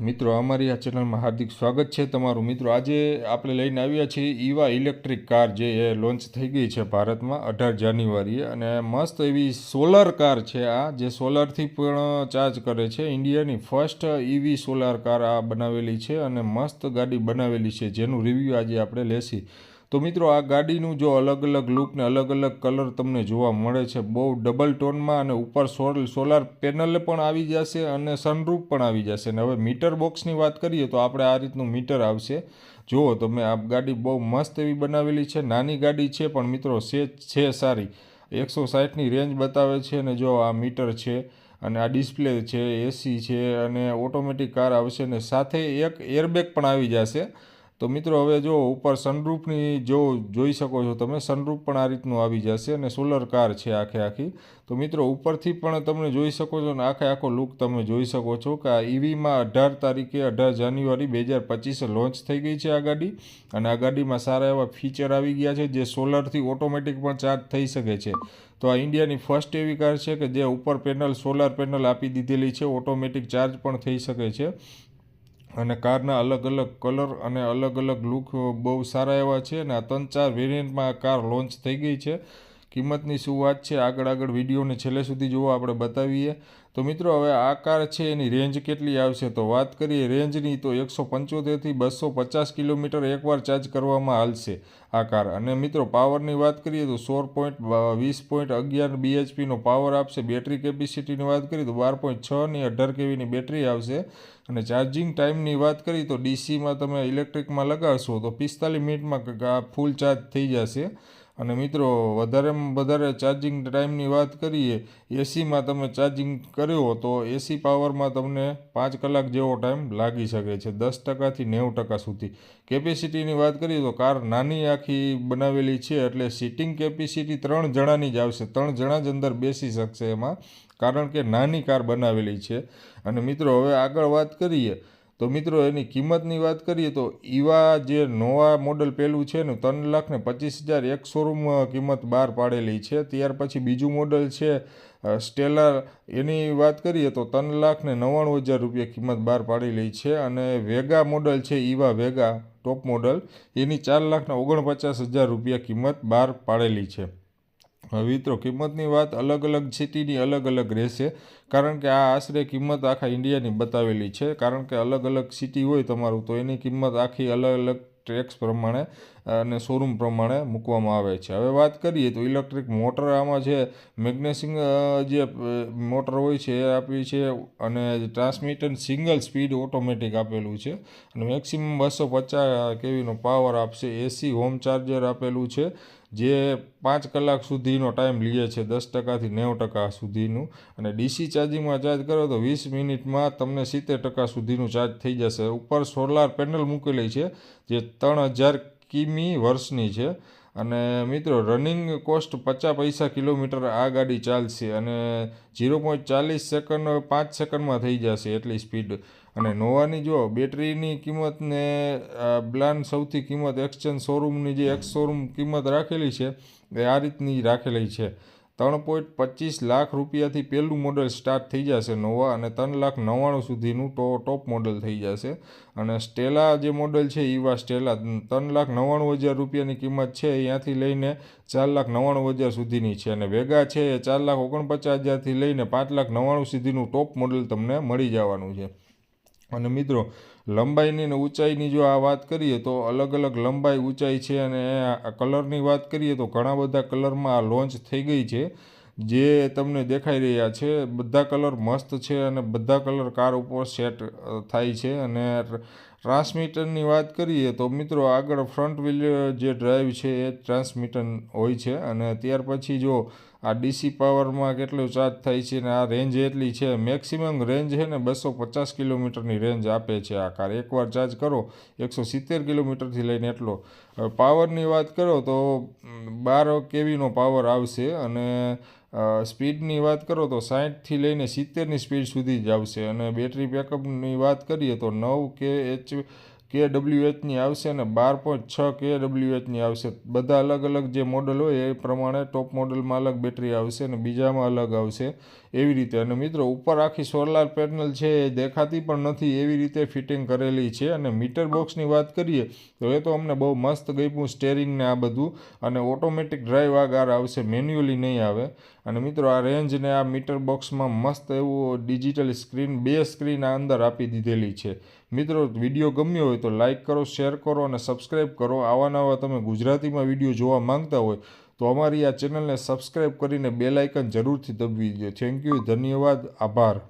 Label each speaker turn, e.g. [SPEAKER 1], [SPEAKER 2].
[SPEAKER 1] મિત્રો, અમારી આ ચેનલમાં હાર્દિક સ્વાગત છે તમારું. મિત્રો, આજે આપણે લઈને આવ્યા છીએ ઈવા ઇલેક્ટ્રિક કાર જે એ લોન્ચ થઈ ગઈ છે ભારતમાં અઢાર જાન્યુઆરીએ. અને મસ્ત એવી સોલર કાર છે આ, જે સોલરથી પણ ચાર્જ કરે છે. ઇન્ડિયાની ફર્સ્ટ ઈવી સોલાર કાર આ બનાવેલી છે અને મસ્ત ગાડી બનાવેલી છે. જેનું રિવ્યૂ આજે આપણે લેશી. તો મિત્રો આ ગાડીનું જો અલગ અલગ લુક ને અલગ અલગ કલર તમને જોવા મળે છે, બહુ ડબલ ટોનમાં અને ઉપર સોલ સોલાર પેનલ પણ આવી જશે અને સનરૂફ પણ આવી જશે. ને હવે મીટર બોક્સની વાત કરીએ તો આપણે આ રીતનું મીટર આવશે. જુઓ તમે, આ ગાડી બહુ મસ્ત એવી બનાવેલી છે, નાની ગાડી છે, પણ મિત્રો છે સારી. એકસો સાઠની રેન્જ બતાવે છે અને જો આ મીટર છે અને આ ડિસ્પ્લે છે એસી છે અને ઓટોમેટિક કાર આવશે અને સાથે એક એરબેગ પણ આવી જશે. તો મિત્રો, હવે જો ઉપર સનરૂફની જો જોઈ શકો છો તમે સનરૂફ પણ આ રીતનું આવી જશે અને સોલર કાર છે આખે આખી. તો મિત્રો, ઉપરથી પણ તમે જોઈ શકો છો અને આખે આખો લુક તમે જોઈ શકો છો કે આ ઈવીમાં અઢાર તારીખે, અઢાર જાન્યુઆરી બે હજાર પચીસે લોન્ચ થઈ ગઈ છે આ ગાડી. અને આ ગાડીમાં સારા એવા ફીચર આવી ગયા છે જે સોલરથી ઓટોમેટિક પણ ચાર્જ થઈ શકે છે. તો આ ઇન્ડિયાની ફર્સ્ટ એવી કાર છે કે જે ઉપર પેનલ સોલાર પેનલ આપી દીધેલી છે ઓટોમેટિક ચાર્જ પણ થઈ શકે છે. અને કારના અલગ અલગ કલર અને અલગ અલગ લુક બહુ સારા એવા છે અને આ ત્રણ ચાર વેરિયન્ટમાં આ કાર લોન્ચ થઈ ગઈ છે. કિંમતની શું વાત છે? આગળ આગળ વિડીયોને છેલ્લે સુધી જોવો આપણે બતાવીએ. તો મિત્રો, હવે આ કાર છે, એની રેન્જ કેટલી આવશે? તો વાત કરીએ રેન્જની તો એકસો પંચોતેરથી બસો પચાસ કિલોમીટર એકવાર ચાર્જ કરવામાં હાલશે આ કાર. અને મિત્રો પાવરની વાત કરીએ તો સોળ પોઈન્ટ વીસ પોઈન્ટ અગિયાર બીએચપીનો પાવર આપશે. બેટરી કેપેસિટીની વાત કરીએ તો બાર પોઈન્ટ છ ની અઢાર કેવીની બેટરી આવશે. અને ચાર્જિંગ ટાઈમની વાત કરીએ તો ડીસીમાં તમે ઇલેક્ટ્રિકમાં લગાડશો તો પિસ્તાલીસ મિનિટમાં ફૂલ ચાર્જ થઈ જશે. અને મિત્રો વધારેમાં વધારે ચાર્જિંગ ટાઈમની વાત કરીએ એસીમાં તમે ચાર્જિંગ કર્યો તો એસી પાવરમાં તમને પાંચ કલાક જેવો ટાઈમ લાગી શકે છે, દસ ટકાથી નેવું ટકા સુધી. કેપેસિટીની વાત કરીએ તો કાર નાની આખી બનાવેલી છે, એટલે સીટિંગ કેપેસિટી ત્રણ જણાની જ આવશે, ત્રણ જણા જ અંદર બેસી શકશે એમાં, કારણ કે નાની કાર બનાવેલી છે. અને મિત્રો, હવે આગળ વાત કરીએ તો મિત્રો, એની કિંમતની વાત કરીએ તો ઈવા જે નોવા મોડલ પહેલું છે ને, ત્રણ લાખ ને પચીસ હજાર એક શોરૂમ કિંમત બહાર પાડેલી છે. ત્યાર પછી બીજું મોડલ છે સ્ટેલર. એની વાત કરીએ તો ત્રણ લાખ ને નવ્વાણું હજાર રૂપિયા કિંમત બહાર પાડેલી છે અને વેગા મોડલ છે ઈવા વેગા, ટોપ મોડલ. એની ચાર લાખના ઓગણપચાસ હજાર રૂપિયા કિંમત બહાર પાડેલી છે. મિત્રો કિંમતની વાત અલગ અલગ સિટીની અલગ અલગ રહેશે. કારણ કે આ આશરે કિંમત આખા ઇન્ડિયાની બતાવેલી છે. કારણ કે અલગ અલગ સિટી હોય તમારું, તો એની કિંમત આખી અલગ અલગ ટ્રેક્સ પ્રમાણે અને શોરૂમ પ્રમાણે મૂકવામાં આવે છે. હવે વાત કરીએ તો ઇલેક્ટ્રિક મોટર, આમાં છે મેગ્નેસિંગ જે મોટર હોય છે, એ આપી છે અને ટ્રાન્સમિટન સિંગલ સ્પીડ ઓટોમેટિક આપેલું છે. અને મેક્સિમમ બસો પચાસ કેવીનો પાવર આપશે. એસી હોમ ચાર્જર આપેલું છે. જે પાંચ કલાક સુધીનો ટાઈમ લે છે, દસ ટકાથી નેવું ટકા સુધીનું. અને ડીસી ચાર્જિંગમાં ચાર્જ કરો તો વીસ મિનિટમાં તમને સિત્તેર ટકા સુધીનું ચાર્જ થઈ જશે. ઉપર સોલાર પેનલ મૂકેલી છે, જે ત્રણ હજાર કિમી વર્ષની છે. અને મિત્રો રનિંગ કોસ્ટ પચાસ પૈસા કિલોમીટર આ ગાડી ચાલશે અને ઝીરો પોઈન્ટ ચાલીસ સેકન્ડ પાંચ સેકન્ડમાં થઈ જશે એટલી સ્પીડ અને નોવાની જો બેટરીની કિંમતને બ્લાન સૌથી કિંમત એક્સચેન્જ શોરૂમની જે એક્સ શોરૂમ કિંમત રાખેલી છે, એ આ રીતની રાખેલી છે. ત્રણ પોઈન્ટ પચીસ લાખ રૂપિયાથી પહેલું મોડલ સ્ટાર્ટ થઈ જશે નોવા અને ત્રણ લાખ નવ્વાણું સુધીનું ટો ટોપ મોડલ થઈ જશે. અને સ્ટેલા જે મોડલ છે ઈવા સ્ટેલા ત્રણ લાખ નવ્વાણું હજાર રૂપિયાની કિંમત છે અહીંયાથી લઈને ચાર લાખ નવ્વાણું હજાર સુધીની છે. અને વેગા છે એ ચાર લાખ ઓગણપચાસ હજારથી લઈને પાંચ લાખ નવ્વાણું સુધીનું ટોપ મોડલ તમને મળી જવાનું છે. અને મિત્રો, લંબાઈની અને ઊંચાઈની જો આ વાત કરીએ તો અલગ અલગ લંબાઈ ઊંચાઈ છે અને કલરની વાત કરીએ તો ઘણા બધા કલરમાં આ લોન્ચ થઈ ગઈ છે, જે તમને દેખાઈ રહ્યા છે. બધા કલર મસ્ત છે અને બધા કલર કાર ઉપર સેટ થાય છે અને ટ્રાન્સમીટરની વાત કરીએ તો મિત્રો, આગળ ફ્રન્ટ વ્હીલ જે ડ્રાઈવ છે એ ટ્રાન્સમીટર હોય છે અને ત્યાર પછી જો આ ડીસી પાવરમાં કેટલું ચાર્જ થાય છે ને આ રેન્જ એટલી છે? મેક્સિમમ રેન્જ છે ને બસો પચાસ કિલોમીટરની રેન્જ આપે છે આ કાર. એકવાર ચાર્જ કરો, એકસો સિત્તેર કિલોમીટરથી લઈને એટલો. પાવરની વાત કરો તો બાર કેવીનો પાવર આવશે અને સ્પીડની વાત કરો તો સાઠથી લઈને સિત્તેરની સ્પીડ સુધી જ આવશે. અને બેટરી બેકઅપની વાત કરીએ તો નવ કે એચ કે ડબલ્યુ એચની આવશે અને બાર પોઈન્ટ છ કે ડબલ્યુ એચની આવશે. બધા અલગ અલગ જે મોડલ હોય એ પ્રમાણે ટોપ મોડલમાં અલગ બેટરી આવશે અને બીજામાં અલગ આવશે એવી રીતે. અને મિત્રો, ઉપર આખી સોલાર પેનલ છે એ દેખાતી પણ નથી એવી રીતે ફિટિંગ કરેલી છે. અને મીટર બોક્સની વાત કરીએ તો એ તો અમને બહુ મસ્ત ગયું સ્ટેરિંગ ને આ બધું. અને ઓટોમેટિક ડ્રાઈવ આ ગાર આવશે મેન્યુઅલી નહીં આવે. અને મિત્રો, આ રેન્જને આ મીટર બોક્સમાં મસ્ત એવું ડિજિટલ સ્ક્રીન, બે સ્ક્રીન આ અંદર આપી દીધેલી છે. મિત્રો, વીડિયો ગમ્યો હોય તો લાઇક કરો, શેર કરો અને સબસ્ક્રાઈબ કરો. આવા નવા તમે ગુજરાતીમાં વીડિયો જોવા માંગતા હોય તો અમારી આ ચેનલને સબસ્ક્રાઈબ કરીને બેલાઇકન જરૂરથી દબવી દો થેન્ક યુ, ધન્યવાદ, આભાર.